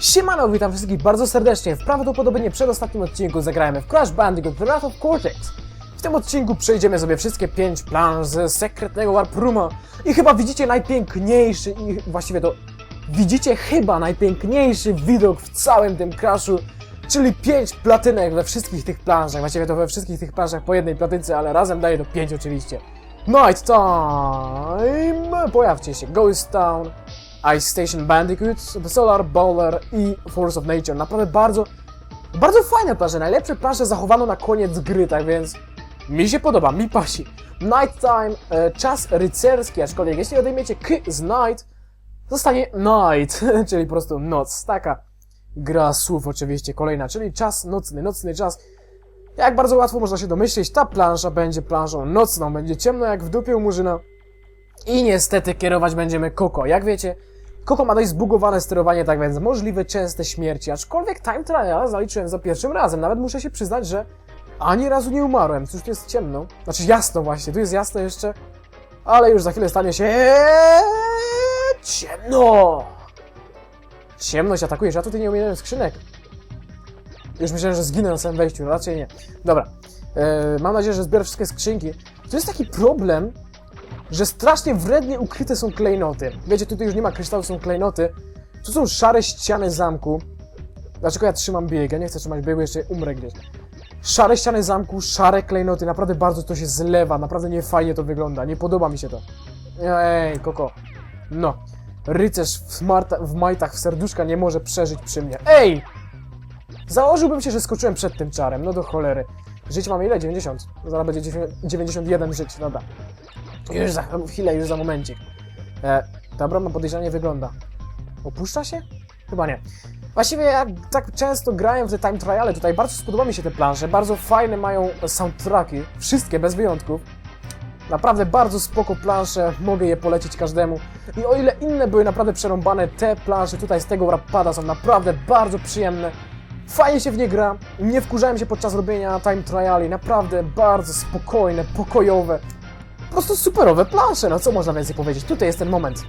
Siemano, witam wszystkich bardzo serdecznie. W prawdopodobnie przedostatnim odcinku zagrajemy w Crash Bandicoot Wrath of Cortex. W tym odcinku przejdziemy sobie wszystkie pięć planż z sekretnego Warp Rooma i chyba widzicie najpiękniejszy i właściwie to widzicie chyba najpiękniejszy widok w całym tym Crashu, czyli pięć platynek we wszystkich tych planżach. Właściwie to we wszystkich tych planżach po jednej platynce, ale razem daje to pięć oczywiście. Night Time! Pojawcie się. Ghost Town, Ice Station Bandicoot, Solar Bowler i Force of Nature. Naprawdę bardzo, bardzo fajne plansze. Najlepsze plansze zachowano na koniec gry, tak więc mi się podoba, mi pasi. Night Time, e, czas rycerski, aczkolwiek jeśli odejmiecie k z night, zostanie night, czyli po prostu noc. Taka gra słów oczywiście kolejna, czyli czas nocny, nocny czas. Jak bardzo łatwo można się domyślić, ta plansza będzie planszą nocną, będzie ciemno jak w dupie u murzyna. I niestety kierować będziemy Koko. Jak wiecie, Koko ma dość zbugowane sterowanie, tak więc możliwe częste śmierci. Aczkolwiek Time Trial zaliczyłem za pierwszym razem. Nawet muszę się przyznać, że ani razu nie umarłem. Cóż, tu jest ciemno. Znaczy jasno właśnie, tu jest jasno jeszcze. Ale już za chwilę stanie się... Ciemno! Ciemność atakujesz, ja tutaj nie umiałem skrzynek. Już myślałem, że zginę na samym wejściu, raczej nie. Dobra. E, mam nadzieję, że zbiorę wszystkie skrzynki. To jest taki problem, że strasznie wrednie ukryte są klejnoty. Wiecie, tutaj już nie ma kryształu, są klejnoty. Tu są szare ściany zamku. Dlaczego ja trzymam bieg? Ja nie chcę trzymać biegu, jeszcze umrę gdzieś. Szare ściany zamku, szare klejnoty, naprawdę bardzo to się zlewa, naprawdę nie fajnie to wygląda, nie podoba mi się to. Ej, koko. No. Rycerz w, marta, w majtach w serduszka nie może przeżyć przy mnie. Ej! Założyłbym się, że skoczyłem przed tym czarem, no do cholery. Żyć mamy ile? 90. Zaraz będzie 91 żyć, dobra. Już za chwilę, już za momencik. E, ta podejrzanie wygląda. Opuszcza się? Chyba nie. Właściwie ja tak często grałem w te time triale, tutaj bardzo spodoba mi się te plansze, bardzo fajne mają soundtracki, wszystkie bez wyjątków. Naprawdę bardzo spoko plansze, mogę je polecić każdemu. I o ile inne były naprawdę przerąbane, te plansze tutaj z tego rapada są naprawdę bardzo przyjemne. Fajnie się w nie gra, nie wkurzałem się podczas robienia time triali, naprawdę bardzo spokojne, pokojowe. Po prostu superowe plansze, no co można więcej powiedzieć. Tutaj jest ten moment.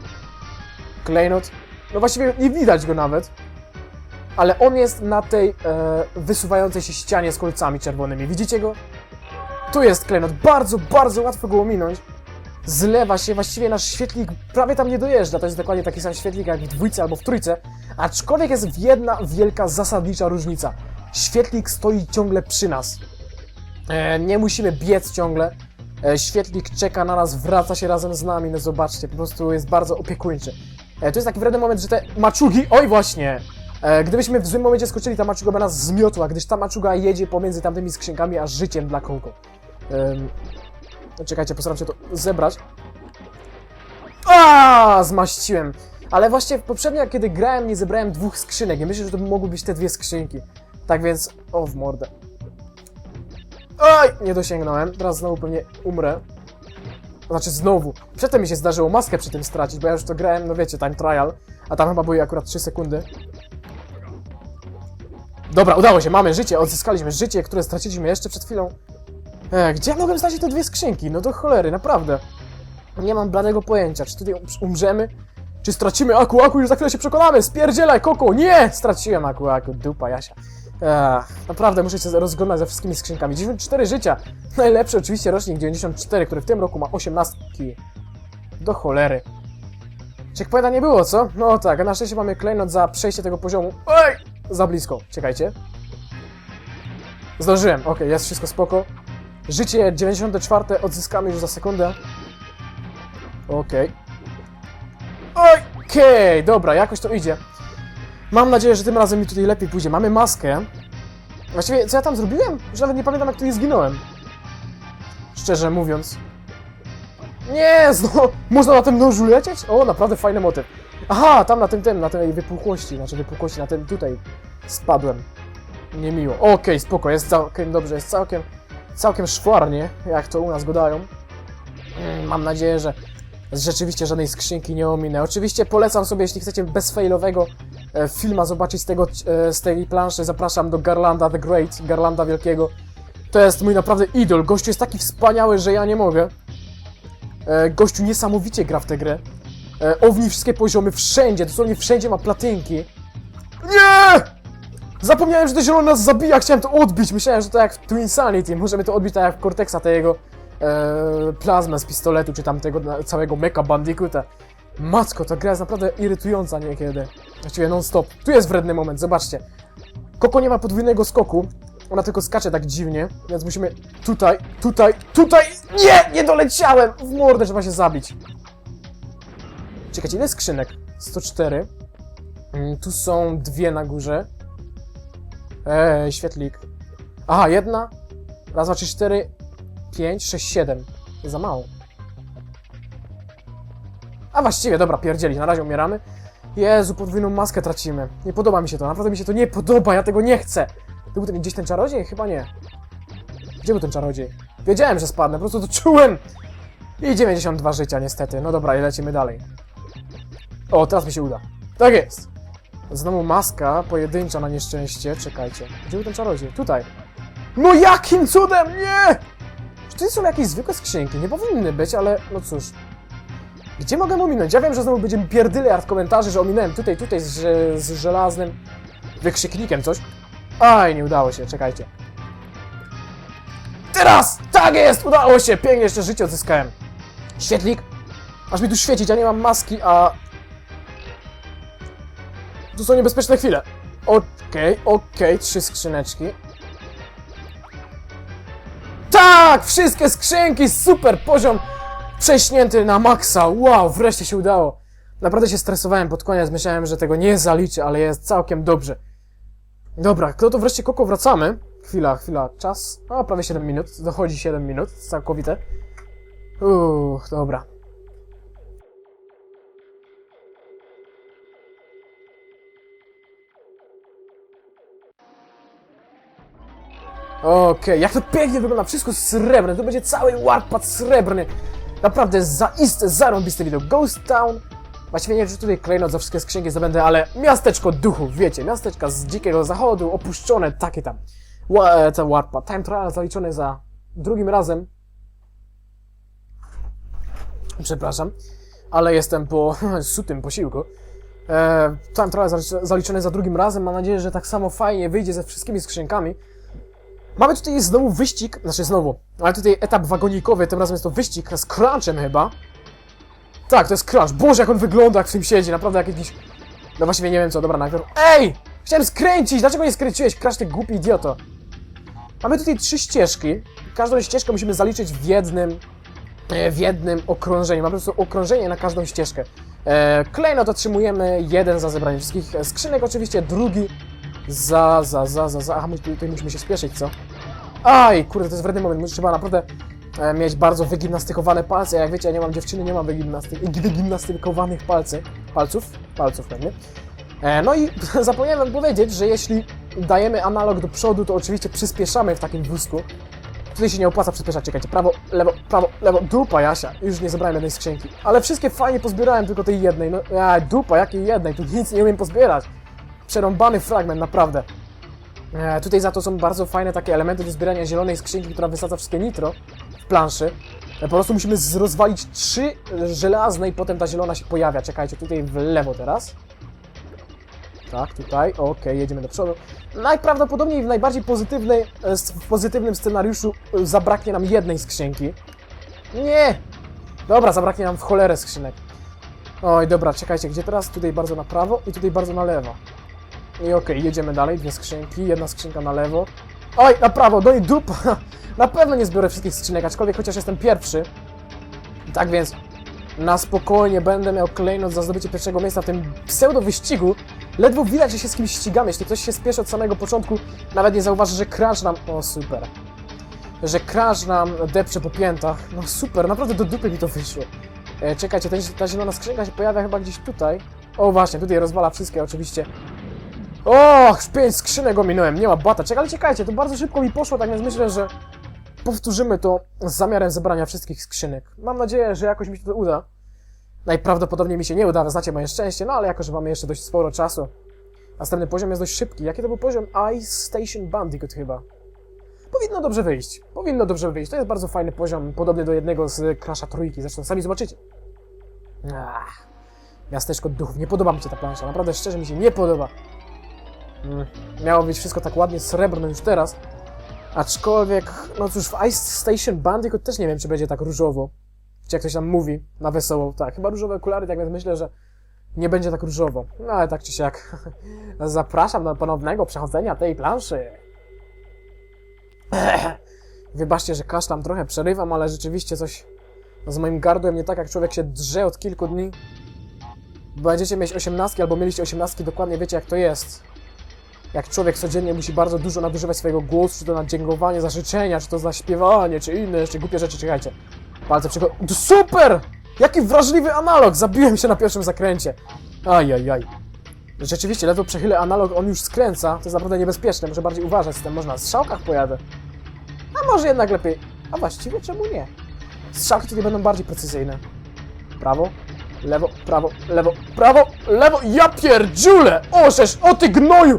Klejnot. No właściwie nie widać go nawet. Ale on jest na tej e, wysuwającej się ścianie z kolcami czerwonymi. Widzicie go? Tu jest klejnot. Bardzo, bardzo łatwo go ominąć. Zlewa się, właściwie nasz świetlik prawie tam nie dojeżdża. To jest dokładnie taki sam świetlik jak w dwójce albo w trójce. Aczkolwiek jest jedna wielka, zasadnicza różnica. Świetlik stoi ciągle przy nas. E, nie musimy biec ciągle. E, świetlik czeka na nas, wraca się razem z nami, no zobaczcie, po prostu jest bardzo opiekuńczy. E, to jest taki wredny moment, że te maczugi, oj właśnie! E, gdybyśmy w złym momencie skoczyli, ta maczuga by nas zmiotła, gdyż ta maczuga jedzie pomiędzy tamtymi skrzynkami, a życiem dla kołko. No czekajcie, postaram się to zebrać. A, zmaściłem. Ale właśnie poprzednio, kiedy grałem, nie zebrałem dwóch skrzynek. I myślę, że to mogły być te dwie skrzynki. Tak więc, o w mordę. Oj, nie dosięgnąłem. Teraz znowu pewnie umrę. Znaczy znowu. Przedtem mi się zdarzyło maskę przy tym stracić, bo ja już to grałem, no wiecie, time trial. A tam chyba były akurat 3 sekundy. Dobra, udało się, mamy życie, odzyskaliśmy życie, które straciliśmy jeszcze przed chwilą. E, gdzie ja mogłem stracić te dwie skrzynki? No do cholery, naprawdę. Nie mam bladego pojęcia, czy tutaj um- umrzemy, czy stracimy Aku, Aku, już za chwilę się przekonamy, spierdzielaj, Koko, nie! Straciłem Aku, Aku, dupa Jasia. Ech, naprawdę muszę się rozglądać za wszystkimi skrzynkami. 94 życia. Najlepszy oczywiście rocznik 94, który w tym roku ma 18. Do cholery. Checkpointa nie było, co? No tak, na szczęście mamy klejnot za przejście tego poziomu. Oj! Za blisko. Czekajcie. Zdążyłem. Okej, jest wszystko spoko. Życie 94 odzyskamy już za sekundę. Okej. Okej, dobra, jakoś to idzie. Mam nadzieję, że tym razem mi tutaj lepiej pójdzie. Mamy maskę. Właściwie, co ja tam zrobiłem? Że nawet nie pamiętam, jak tu nie zginąłem. Szczerze mówiąc. Nie, no, można na tym nożu lecieć? O, naprawdę fajny motyw. Aha, tam na tym, tym, na tej wypukłości, znaczy wypukłości, na tym tutaj spadłem. Niemiło. Okej, spoko, jest całkiem dobrze, jest całkiem, całkiem szwarnie, jak to u nas godają. Mm, Mam nadzieję, że rzeczywiście żadnej skrzynki nie ominę. Oczywiście polecam sobie, jeśli chcecie bezfailowego filma zobaczyć z, tego, e, z tej planszy, zapraszam do Garlanda the Great, Garlanda Wielkiego. To jest mój naprawdę idol. Gościu jest taki wspaniały, że ja nie mogę. E, Gościu niesamowicie gra w tę grę. E, Owni wszystkie poziomy, wszędzie, dosłownie wszędzie ma platynki. Nie! Zapomniałem, że to zielone nas zabija, chciałem to odbić. Myślałem, że to jak w Twin Sanity. Możemy to odbić tak jak w Cortexa, tego e, plazmę z pistoletu, czy tam tego całego Mecha Bandicoota. Matko, ta gra jest naprawdę irytująca niekiedy. Właściwie non-stop. Tu jest wredny moment, zobaczcie. Koko nie ma podwójnego skoku. Ona tylko skacze tak dziwnie, więc musimy tutaj, tutaj, tutaj. Nie! Nie doleciałem! W mordę trzeba się zabić. Czekajcie, ile skrzynek? 104. Mm, Tu są dwie na górze. Eee, świetlik. Aha, jedna. Raz, dwa, trzy, cztery, pięć, sześć, siedem. Jest za mało. A właściwie, dobra, pierdzieli, na razie umieramy. Jezu, podwójną maskę tracimy. Nie podoba mi się to, naprawdę mi się to nie podoba, ja tego nie chcę. To był ten, gdzieś ten czarodziej? Chyba nie. Gdzie był ten czarodziej? Wiedziałem, że spadnę, po prostu to czułem. I 92 życia, niestety. No dobra, i lecimy dalej. O, teraz mi się uda. Tak jest. Znowu maska pojedyncza na nieszczęście. Czekajcie. Gdzie był ten czarodziej? Tutaj. No jakim cudem? Nie! Czy to są jakieś zwykłe skrzynki? Nie powinny być, ale no cóż. Gdzie mogę ominąć? Ja wiem, że znowu będziemy pierdyliard komentarzy, że ominąłem tutaj, tutaj z, z żelaznym wykrzyknikiem coś. Aj, nie udało się, czekajcie. Teraz! Tak jest! Udało się! Pięknie jeszcze życie odzyskałem. Świetlik. Aż mi tu świecić, ja nie mam maski, a... Tu są niebezpieczne chwile. Okej, okej, trzy skrzyneczki. Tak! Wszystkie skrzynki! Super! Poziom prześnięty na maksa. Wow, wreszcie się udało. Naprawdę się stresowałem pod koniec, myślałem, że tego nie zaliczę, ale jest całkiem dobrze. Dobra, no to wreszcie Koko wracamy. Chwila, chwila, czas. O, prawie 7 minut. Dochodzi 7 minut, całkowite. Uff, dobra. Okej, jak to pięknie wygląda, wszystko srebrne, to będzie cały warpad srebrny. Naprawdę zaiste zarąbisty widok. Ghost Town. Właściwie nie wiem, czy tutaj klejnot za wszystkie skrzynki zdobędę, ale miasteczko duchów, wiecie, miasteczka z dzikiego zachodu, opuszczone, takie tam. Wa- e, Te warpad. Time trial zaliczony za drugim razem. Przepraszam, ale jestem po sutym posiłku. E, time trial zalicz- zaliczony za drugim razem. Mam nadzieję, że tak samo fajnie wyjdzie ze wszystkimi skrzynkami. Mamy tutaj znowu wyścig, znaczy znowu, ale tutaj etap wagonikowy, tym razem jest to wyścig z crunchem chyba. Tak, to jest crunch. Boże, jak on wygląda, jak w tym siedzi, naprawdę jak jakiś... No właściwie nie wiem co, dobra, najpierw... Ej! Chciałem skręcić, dlaczego nie skręciłeś? Crash, ty głupi idioto. Mamy tutaj trzy ścieżki. Każdą ścieżkę musimy zaliczyć w jednym... e, W jednym okrążeniu. Mamy po prostu okrążenie na każdą ścieżkę. E, klejnot otrzymujemy jeden za zebranie wszystkich skrzynek, oczywiście drugi za, za, za, za, za. Aha, tutaj musimy się spieszyć, co? Aj, kurde, to jest wredny moment. Trzeba naprawdę e, mieć bardzo wygimnastykowane palce. Jak wiecie, ja nie mam dziewczyny, nie mam wygimnasty wygimnastykowanych palcy, palców, palców pewnie. E, no i zapomniałem wam powiedzieć, że jeśli dajemy analog do przodu, to oczywiście przyspieszamy w takim wózku. Tutaj się nie opłaca przyspieszać, czekajcie, prawo, lewo, prawo, lewo, dupa Jasia, już nie zebrałem jednej skrzynki. Ale wszystkie fajnie pozbierałem, tylko tej jednej, no, a, dupa, jakiej jednej, tu nic nie umiem pozbierać przerąbany fragment, naprawdę. E, tutaj za to są bardzo fajne takie elementy do zbierania zielonej skrzynki, która wysadza wszystkie nitro w planszy. E, po prostu musimy rozwalić trzy żelazne i potem ta zielona się pojawia. Czekajcie, tutaj w lewo teraz. Tak, tutaj, okej, jedziemy do przodu. Najprawdopodobniej w najbardziej pozytywnej, w pozytywnym scenariuszu e, zabraknie nam jednej skrzynki. Nie! Dobra, zabraknie nam w cholerę skrzynek. Oj, dobra, czekajcie, gdzie teraz? Tutaj bardzo na prawo i tutaj bardzo na lewo. I okej, jedziemy dalej, dwie skrzynki, jedna skrzynka na lewo. Oj, na prawo, no i dupa! Na pewno nie zbiorę wszystkich skrzynek, aczkolwiek chociaż jestem pierwszy. Tak więc, na spokojnie będę miał klejnot za zdobycie pierwszego miejsca w tym pseudo wyścigu. Ledwo widać, że się z kimś ścigamy. Jeśli ktoś się spieszy od samego początku, nawet nie zauważy, że Crash nam... O, super. Że Crash nam depcze po piętach. No super, naprawdę do dupy mi to wyszło. E, czekajcie, ten, ta zielona skrzynka się pojawia chyba gdzieś tutaj. O właśnie, tutaj rozwala wszystkie oczywiście. Och, pięć skrzynek ominąłem, nie ma bata. Czekaj, ale czekajcie, to bardzo szybko mi poszło, tak więc myślę, że powtórzymy to z zamiarem zebrania wszystkich skrzynek. Mam nadzieję, że jakoś mi się to uda. Najprawdopodobniej mi się nie uda, znacie moje szczęście, no ale jako, że mamy jeszcze dość sporo czasu. Następny poziom jest dość szybki. Jaki to był poziom? Ice Station Bandicoot chyba. Powinno dobrze wyjść. Powinno dobrze wyjść. To jest bardzo fajny poziom, podobny do jednego z Crasha Trójki, zresztą sami zobaczycie. Ach, miasteczko duchów. Nie podoba mi się ta plansza, naprawdę szczerze mi się nie podoba. Mm, miało być wszystko tak ładnie srebrno już teraz. Aczkolwiek, no cóż, w Ice Station Bandicoot też nie wiem, czy będzie tak różowo. Czy jak ktoś tam mówi, na wesoło. Tak, chyba różowe okulary, tak więc myślę, że nie będzie tak różowo. No ale tak czy siak. Zapraszam do ponownego przechodzenia tej planszy. Wybaczcie, że kaszlam trochę, przerywam, ale rzeczywiście coś z moim gardłem nie tak, jak człowiek się drze od kilku dni. Będziecie mieć osiemnastki, albo mieliście osiemnastki, dokładnie wiecie jak to jest. Jak człowiek codziennie musi bardzo dużo nadużywać swojego głosu, czy to na dziękowanie za życzenia, czy to za śpiewanie, czy inne jeszcze głupie rzeczy, czekajcie. Palce przykład... Super! Jaki wrażliwy analog! Zabiłem się na pierwszym zakręcie. Ajajaj. Rzeczywiście, ledwo przechylę analog, on już skręca. To jest naprawdę niebezpieczne, muszę bardziej uważać z tym. Można na strzałkach pojadę. A może jednak lepiej... A właściwie czemu nie? Strzałki tutaj będą bardziej precyzyjne. Prawo, lewo, prawo, lewo, prawo, lewo. Ja pierdziule! Orzesz, o ty gnoju!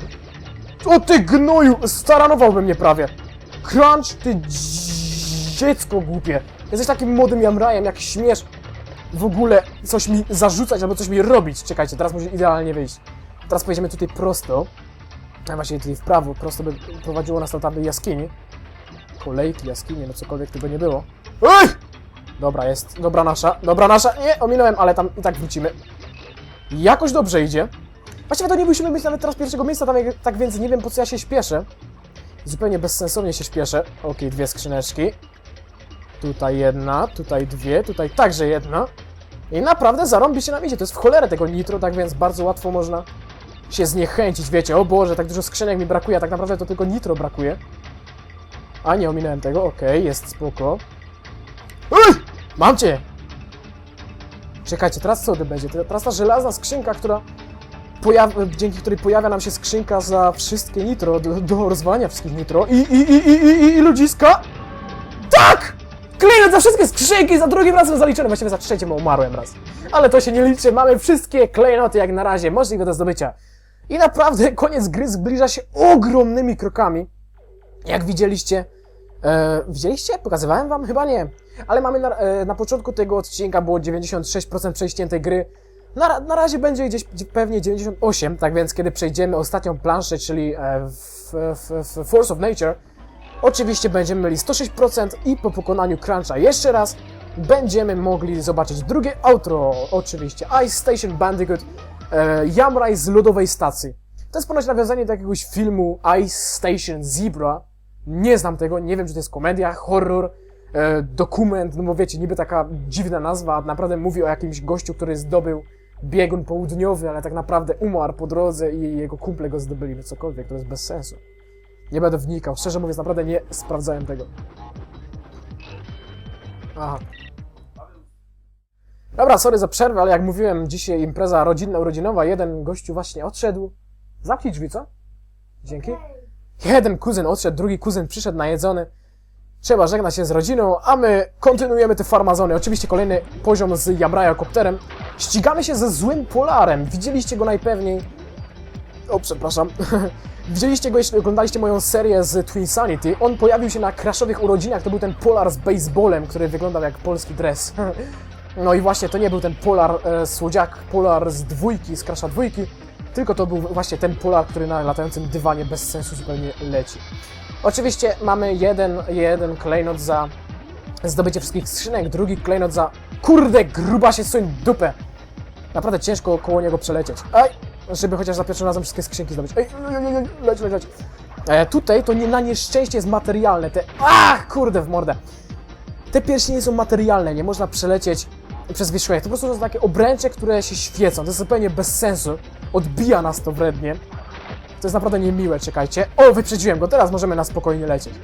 O ty gnoju! Staranowałbym mnie prawie. Crunch, ty dzi- dziecko głupie. Jesteś takim młodym jamrajem, jak śmiesz w ogóle coś mi zarzucać albo coś mi robić. Czekajcie, teraz musi idealnie wyjść. Teraz pojedziemy tutaj prosto. A właściwie tutaj w prawo, prosto by prowadziło nas do jaskini. Kolejki, jaskinie, no cokolwiek tego nie było. Ej! Dobra, jest. Dobra nasza, dobra nasza. Nie, ominąłem, ale tam i tak wrócimy. Jakoś dobrze idzie. Właściwie to nie musimy mieć nawet teraz pierwszego miejsca, tam, jak- tak więc nie wiem po co ja się śpieszę. Zupełnie bezsensownie się śpieszę. Okej, dwie skrzyneczki. Tutaj jedna, tutaj dwie, tutaj także jedna. I naprawdę zarąbiście nam idzie. To jest w cholerę tego nitro, tak więc bardzo łatwo można się zniechęcić. Wiecie, o Boże, tak dużo skrzynek mi brakuje, a tak naprawdę to tylko nitro brakuje. A nie, ominąłem tego, okej, jest spoko. Ej! Mam cię! Czekajcie, teraz co to będzie? Teraz ta żelazna skrzynka, która dzięki której pojawia nam się skrzynka za wszystkie nitro, do, do rozwalania wszystkich nitro i, i, i, i, i, i, ludziska. Tak! Klejnot za wszystkie skrzynki, za drugim razem zaliczone, właściwie za trzecim, bo umarłem raz. Ale to się nie liczy, mamy wszystkie klejnoty jak na razie możliwe do zdobycia. I naprawdę koniec gry zbliża się ogromnymi krokami. Jak widzieliście, e, widzieliście? Pokazywałem wam? Chyba nie. Ale mamy na, e, na początku tego odcinka było 96% przejściętej gry. Na, na razie będzie gdzieś gdzie- pewnie 98, tak więc kiedy przejdziemy ostatnią planszę, czyli e, w, w, w Force of Nature, oczywiście będziemy mieli 106% i po pokonaniu Cruncha jeszcze raz będziemy mogli zobaczyć drugie outro, oczywiście Ice Station Bandicoot e, Jamraj z lodowej stacji. To jest ponoć nawiązanie do jakiegoś filmu Ice Station Zebra. Nie znam tego, nie wiem czy to jest komedia, horror, e, dokument, no bo wiecie, niby taka dziwna nazwa, naprawdę mówi o jakimś gościu, który zdobył biegun południowy, ale tak naprawdę umarł po drodze i jego kumple go zdobyli, no cokolwiek, to jest bez sensu. Nie będę wnikał, szczerze mówiąc, naprawdę nie sprawdzałem tego. Aha. Dobra, sorry za przerwę, ale jak mówiłem, dzisiaj impreza rodzinna, urodzinowa, jeden gościu właśnie odszedł. Zamknij drzwi, co? Dzięki. Jeden kuzyn odszedł, drugi kuzyn przyszedł najedzony. Trzeba żegnać się z rodziną, a my kontynuujemy te farmazony. Oczywiście kolejny poziom z Jamraja kopterem. Ścigamy się ze złym Polarem. Widzieliście go najpewniej. O, przepraszam. Widzieliście go, jeśli oglądaliście moją serię z Twin Sanity. On pojawił się na crashowych urodzinach. To był ten Polar z baseballem, który wyglądał jak polski dres. No i właśnie to nie był ten Polar e, słodziak, Polar z dwójki, z Crasha dwójki, tylko to był właśnie ten Polar, który na latającym dywanie bez sensu zupełnie leci. Oczywiście mamy jeden, jeden klejnot za zdobycie wszystkich skrzynek, drugi klejnot za kurde gruba się suń dupę. Naprawdę ciężko koło niego przelecieć. Ej, żeby chociaż za pierwszym razem wszystkie skrzynki zdobyć. Ej, ej, ej, ej, leć, leć, leć. E, tutaj to nie na nieszczęście jest materialne. Te. Ach, kurde w mordę. Te pierścienie są materialne, nie można przelecieć przez wierzchołek. To po prostu są takie obręcze, które się świecą. To jest zupełnie bez sensu. Odbija nas to wrednie. To jest naprawdę niemiłe, czekajcie. O, wyprzedziłem go, teraz możemy na spokojnie lecieć.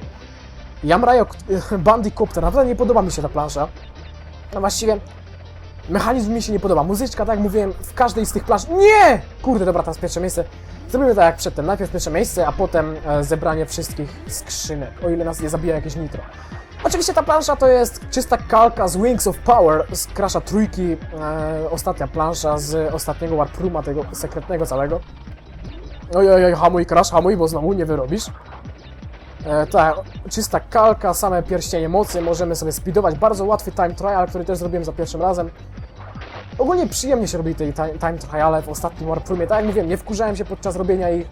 Jamrajo Bandicopter, naprawdę nie podoba mi się ta plansza. No właściwie mechanizm mi się nie podoba. Muzyczka, tak jak mówiłem, w każdej z tych plansz... Nie! Kurde, dobra, teraz pierwsze miejsce. Zrobimy tak jak przedtem. Najpierw pierwsze miejsce, a potem e, zebranie wszystkich skrzynek, o ile nas nie zabija jakieś nitro. Oczywiście ta plansza to jest czysta kalka z Wings of Power, z Crasha trójki, e, ostatnia plansza z ostatniego Warpruma, tego sekretnego całego. Oj, oj, oj, hamuj, Crash, hamuj, bo znowu nie wyrobisz. E, tak, czysta kalka, same pierścienie mocy, możemy sobie speedować. Bardzo łatwy time trial, który też zrobiłem za pierwszym razem. Ogólnie przyjemnie się robi tej time, triale w ostatnim Warprumie. Tak jak mówiłem, nie wkurzałem się podczas robienia ich.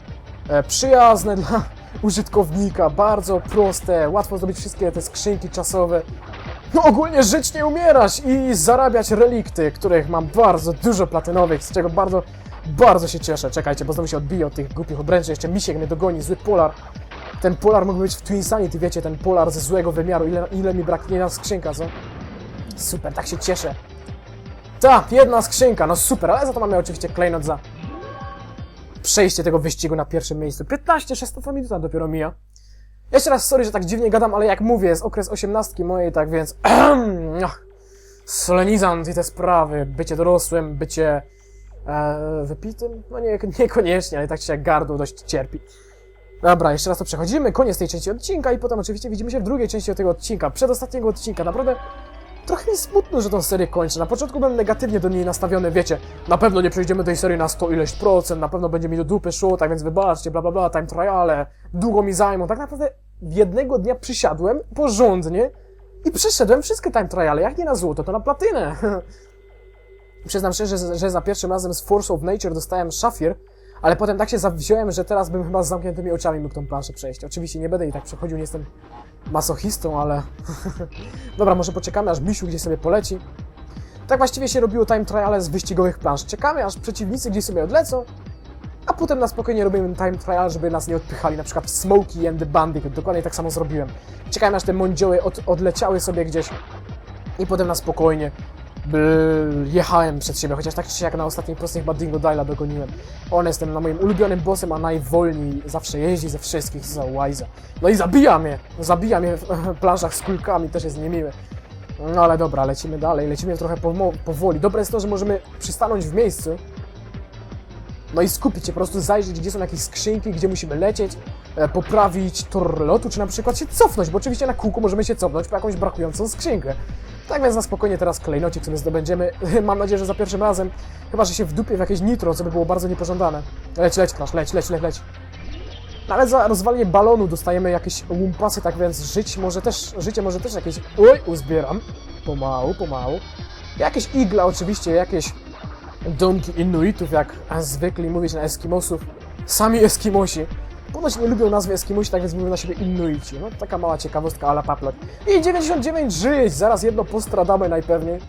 e, przyjazne dla użytkownika, bardzo proste, łatwo zrobić wszystkie te skrzynki czasowe. No ogólnie żyć nie umierać i zarabiać relikty, których mam bardzo dużo platynowych, z czego bardzo, bardzo się cieszę. Czekajcie, bo znowu się odbiję od tych głupich obręczy, jeszcze misiek mnie dogoni, zły polar. Ten polar mógł być w Twinsanity, wiecie, ten polar ze złego wymiaru, ile, ile mi braknie na skrzynka, co? Super, tak się cieszę. Tak, jedna skrzynka, no super, ale za to mamy oczywiście klejnot za przejście tego wyścigu na pierwszym miejscu. 15-16 minuta dopiero mija. Jeszcze raz sorry, że tak dziwnie gadam, ale jak mówię, jest okres 18 mojej, tak więc... Ach, Solenizant i te sprawy, bycie dorosłym, bycie e, wypitym, no nie, niekoniecznie, ale tak się gardło dość cierpi. Dobra, jeszcze raz to przechodzimy, koniec tej części odcinka i potem oczywiście widzimy się w drugiej części tego odcinka, przedostatniego odcinka, naprawdę trochę mi smutno, że tą serię kończę. Na początku byłem negatywnie do niej nastawiony, wiecie, na pewno nie przejdziemy tej serii na 100 ileś procent, na pewno będzie mi do dupy szło, tak więc wybaczcie, bla bla bla, time triale, długo mi zajmą. Tak naprawdę jednego dnia przysiadłem porządnie i przeszedłem wszystkie time triale, jak nie na złoto, to na platynę. Przyznam szczerze, że, że za pierwszym razem z Force of Nature dostałem szafir, ale potem tak się zawziąłem, że teraz bym chyba z zamkniętymi oczami mógł tą planszę przejść. Oczywiście nie będę i tak przechodził, nie jestem masochistą, ale... Dobra, może poczekamy, aż Misiu gdzieś sobie poleci. Tak właściwie się robiło time triale z wyścigowych plansz. Czekamy, aż przeciwnicy gdzieś sobie odlecą, a potem na spokojnie robimy time trial, żeby nas nie odpychali, na przykład Smokey and the Bandit. Dokładnie tak samo zrobiłem. Czekałem, aż te mądzioły od, odleciały sobie gdzieś i potem na spokojnie jechałem przed siebie, chociaż tak czy siak na ostatniej prostej chyba Dingo Dyla dogoniłem. On jest tym na moim ulubionym bossem, a najwolniej zawsze jeździ ze wszystkich za Wiza. No i zabija mnie! Zabija mnie w planszach z kulkami, też jest niemiły. No ale dobra, lecimy dalej, lecimy trochę powoli. Dobre jest to, że możemy przystanąć w miejscu, no i skupić się, po prostu zajrzeć, gdzie są jakieś skrzynki, gdzie musimy lecieć, e, poprawić tor lotu, czy na przykład się cofnąć, bo oczywiście na kółku możemy się cofnąć po jakąś brakującą skrzynkę. Tak więc na spokojnie teraz klejnocik sobie zdobędziemy. Mam nadzieję, że za pierwszym razem, chyba że się wdupię w jakieś nitro, co by było bardzo niepożądane. Leć, leć, Crash, leć, leć, leć, leć. Nawet za rozwalenie balonu dostajemy jakieś łumpasy, tak więc żyć może też, życie może też jakieś... Oj, uzbieram. Pomału, pomału. Jakieś igla oczywiście, jakieś domki Inuitów, jak zwykli mówić na Eskimosów. Sami Eskimosi. Ponoć nie lubią nazwy Eskimosi, tak więc mówią na siebie Inuici. No taka mała ciekawostka ala paplot. I 99 żyć! Zaraz jedno postradamy najpewniej.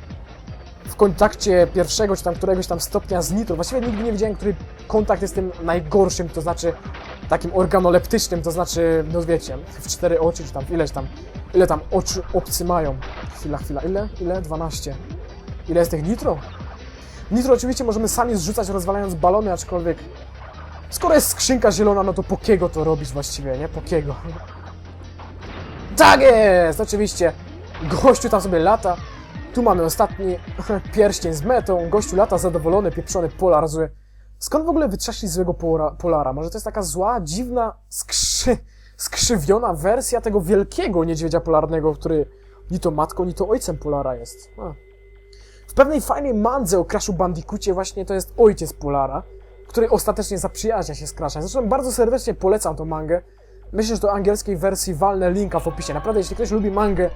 W kontakcie pierwszego czy tam któregoś tam stopnia z nitro. Właściwie nigdy nie wiedziałem, który kontakt jest tym najgorszym, to znaczy takim organoleptycznym, to znaczy, no wiecie, w cztery oczy, czy tam ileś tam, ile tam oczy obcy mają. Chwila, chwila, ile? Ile? 12. Ile jest tych nitro? Nitro oczywiście możemy sami zrzucać rozwalając balony, aczkolwiek skoro jest skrzynka zielona, no to po kiego to robić właściwie, nie? Po kiego. Tak jest! Oczywiście. Gościu tam sobie lata. Tu mamy ostatni pierścień z metą. Gościu lata zadowolony, pieprzony polar zły. Skąd w ogóle wytrzeszli złego pola, polara? Może to jest taka zła, dziwna, skrzy, skrzywiona wersja tego wielkiego niedźwiedzia polarnego, który ni to matką, ni to ojcem polara jest. A. W pewnej fajnej mandze o Crashu Bandicoocie właśnie to jest ojciec Polara, który ostatecznie zaprzyjaźnia się z Crashem. Zresztą bardzo serdecznie polecam tą mangę. Myślę, że do angielskiej wersji walnę linka w opisie. Naprawdę, jeśli ktoś lubi mangę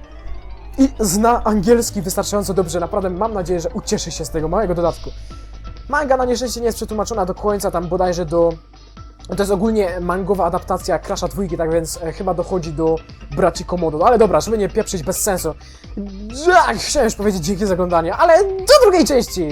i zna angielski wystarczająco dobrze, naprawdę mam nadzieję, że ucieszy się z tego małego dodatku. Manga na nieszczęście nie jest przetłumaczona do końca, tam bodajże do... To jest ogólnie mangowa adaptacja Crasha dwójki, tak więc e, chyba dochodzi do braci Komodo. No ale dobra, żeby nie pieprzyć bez sensu. Jak chciałem już powiedzieć dzięki za oglądanie, ale do drugiej części!